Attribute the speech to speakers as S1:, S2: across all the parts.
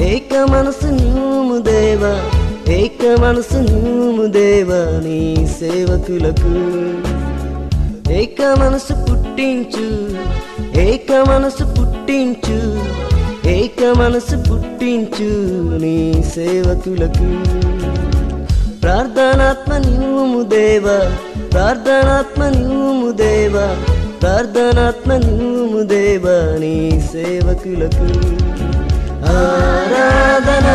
S1: ఏక మనసు నువ్వు దేవా ఏక మనసు నువ్వు దేవా నీ సేవకులకు. ఏక మనసు పుట్టించు ఏక మనసు పుట్టించు ఏక మనసు పుట్టించు నీ సేవకులకు. ప్రార్థనాత్మ నువ్వు దేవా ప్రార్థనాత్మ నువ్వు దేవా ప్రార్థనాత్మ నువ్వు దేవా నీ సేవకులకు. ఆరాధన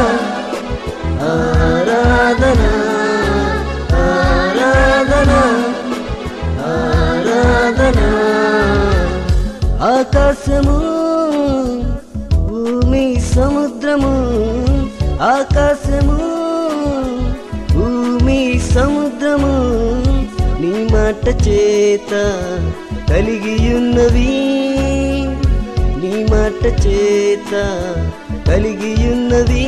S1: ఆరాధన ఆరాధన ఆరాధన. ఆకాశము భూమి సముద్రము ఆకాశము భూమి సముద్రము నీ మాట చేత కలిగియున్నవి. నీ మాట చేత కలిగియున్నవి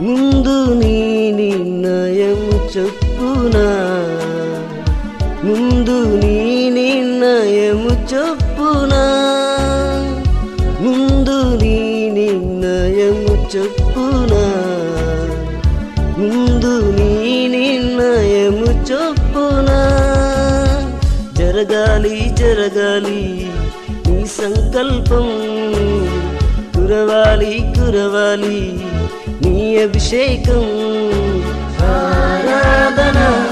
S1: ముందు నీ నిర్ణయం చెప్పునా? ముందు నీ నిర్ణయము చెప్పునా? ముందు నీ నిర్ణయము చెప్పునా? ముందు నీ నిర్ణయము చెప్పునా? జరగాలి జరగాలి నీ సంకల్పం. కురవాలి కురవాలి. నీ అభిషేకం ఆరాధనా.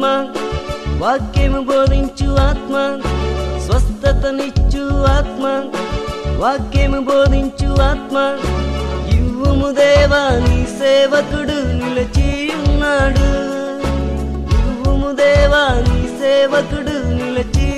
S1: ఆత్మ వాక్యము బోధించు ఆత్మ స్వస్థతనిచ్చు ఆత్మ వాక్యము బోధించు ఆత్మ. ఇవ్వుము దేవా సేవకుడు నిలచి ఉన్నాడు. ఇవ్వుము దేవా సేవకుడు నిలచి